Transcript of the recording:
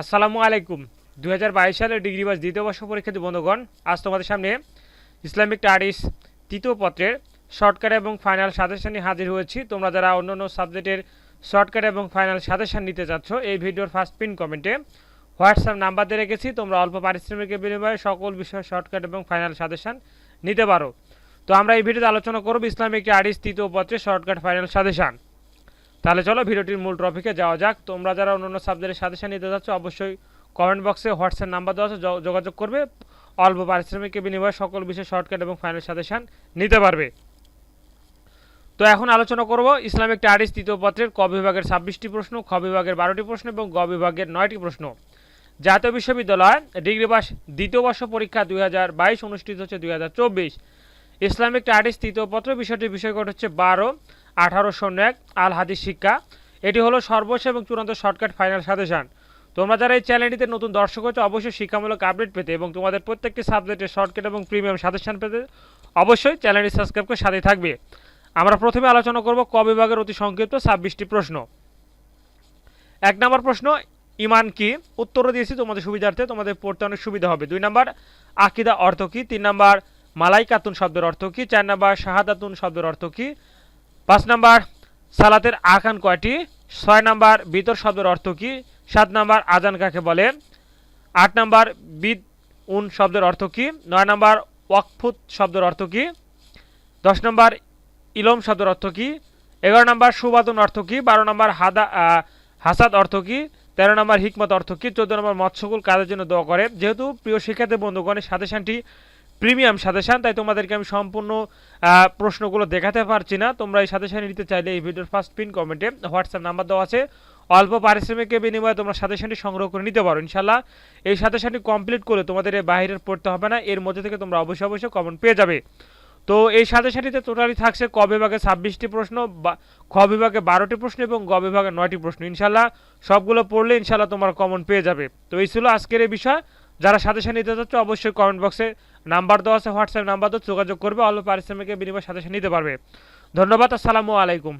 আসসালামু আলাইকুম। দু হাজার বাইশ সালের ডিগ্রি বাস দ্বিতীয় বর্ষ পরীক্ষার্থী বন্ধুগণ, আজ তোমাদের সামনে ইসলামিক স্টাডিজ তৃতীয় পত্রের শর্টকাট এবং ফাইনাল সাজেশন নিয়ে হাজির হয়েছি। তোমরা যারা অন্য অন্য সাবজেক্টের শর্টকাট এবং ফাইনাল সাজেশন নিতে চাচ্ছ, এই ভিডিওর ফার্স্ট পিন কমেন্টে হোয়াটসঅ্যাপ নাম্বার দিয়ে রেখেছি। তোমরা অল্প পারিশ্রমিকের বিনিময়ে সকল বিষয়ে শর্টকাট এবং ফাইনাল সাজেশন নিতে পারো। তো আমরা এই ভিডিওতে আলোচনা করব ইসলামিক স্টাডিজ তৃতীয় পত্রের শর্টকাট, ফাইনাল সাজেশন তাহলে চলো ভিডিওটির মূল টপিকে যাওয়া যাক। তোমরা যারা অন্যান্য সাবজেক্টের সাজেশন নিতে যাচ্ছ, অবশ্যই কমেন্ট বক্সে হোয়াটসঅ্যাপ নাম্বার দেওয়া আছে যোগাযোগ করবে। অল্প পারিশ্রমিকের বিনিময়ে সকল বিষয়ে শর্টকাট এবং ফাইনাল সাজেশন নিতে পারবে। তো এখন আলোচনা করব ইসলামিক স্টাডিজ তৃতীয় পত্রের ক বিভাগের ছাব্বিশটি প্রশ্ন, খ বিভাগের বারোটি প্রশ্ন এবং গ বিভাগের নয়টি প্রশ্ন। জাতীয় বিশ্ববিদ্যালয় ডিগ্রি পাস দ্বিতীয় বর্ষ পরীক্ষা দুই হাজার বাইশ অনুষ্ঠিত হচ্ছে দুই হাজার চব্বিশ। ইসলামিক স্টাডিজ তৃতীয় পত্র বিষয়টির বিষয়কট হচ্ছে বারো। আঠারো শূন্য এক আল হাদিস শিক্ষা। এটি হলো সর্বশেষ এবং চূড়ান্ত শর্টকাট ফাইনাল সাজেশন। তোমরা যারা এই চ্যানেলটিতে নতুন দর্শক হচ্ছে অবশ্যই শিক্ষামূলক আপডেট পেতে এবং তোমাদের প্রত্যেকটি সাবজেক্টের শর্টকাট এবং প্রিমিয়াম সাজেশন পেতে অবশ্যই চ্যানেলটি সাবস্ক্রাইব করে সাথে থাকবে। আমরা প্রথমে আলোচনা করব ক বিভাগের অতি সংক্ষিপ্ত ছাব্বিশটি প্রশ্ন। এক নম্বর প্রশ্ন, ইমান কি? উত্তর দিয়েছি তোমাদের সুবিধার্থে, তোমাদের পড়তে অনেক সুবিধা হবে। দুই নম্বর, আকিদা অর্থ কী? তিন নম্বর, মালাইকাতুন শব্দের অর্থ কী? চার নম্বর, শাহাদাতুন শব্দের অর্থ কি? পাঁচ নম্বর, সালাতের আকান কয়টি? ছয় নাম্বার, বিতর শব্দের অর্থ কি? সাত নাম্বার, আজান কাকে বলে? আট নাম্বার, বিদ উন শব্দের অর্থ কি? নয় নাম্বার, ওয়াকফুত শব্দের অর্থ কি? দশ নম্বর, ইলম শব্দের অর্থ কি? এগারো নাম্বার, সুবাদন অর্থ কি? বারো নম্বর, হাদা হাসাদ অর্থ কি? তেরো নম্বর, হিকমত অর্থ কি? চোদ্দ নম্বর, মৎস্যকুল কাজের জন্য দোয়া করে। যেহেতু প্রিয় শিক্ষার্থী বন্ধুগণের সাথে সাজেশনটি প্রিমিয়াম সাজেশন তাই তোমাদেরকে আমি সম্পূর্ণ প্রশ্নগুলো দেখাতে পারছি না। তোমরা এই সাজেশন নিতে চাইলে এই ভিডিওর ফার্স্ট পিন কমেন্টে হোয়াটসঅ্যাপ নাম্বার দেওয়া আছে। অল্প পারিশ্রমিকের বিনিময়ে তোমরা সাজেশনটি সংগ্রহ করে নিতে পারো ইনশাল্লাহ এই সাজেশনটি কমপ্লিট করে তোমাদের এই বাইরের পড়তে হবে না, এর মধ্যে থেকে তোমরা অবশ্যই অবশ্যই কমেন্ট পেয়ে যাবে। তো এই সাজেশনটিতে টোটালি থাকছে ক বিভাগে ছাব্বিশটি প্রশ্ন, বা খ বিভাগে বারোটি প্রশ্ন এবং গ বিভাগে নয়টি প্রশ্ন ইনশাল্লাহ সবগুলো পড়লে ইনশাল্লাহ তোমার কমন পেয়ে যাবে। তো এই ছিল আজকের এই বিষয়। যারা সাজেশন নিতে চাচ্ছ অবশ্যই কমেন্ট বক্সে নাম্বার দেওয়া আছে হোয়াটসঅ্যাপ নাম্বার দেওয়া যোগাযোগ করবে, অল্প পারিশ্রমিকের বিনিময়ে সাজেশন নিতে পারবে। ধন্যবাদ, আসসালামু আলাইকুম।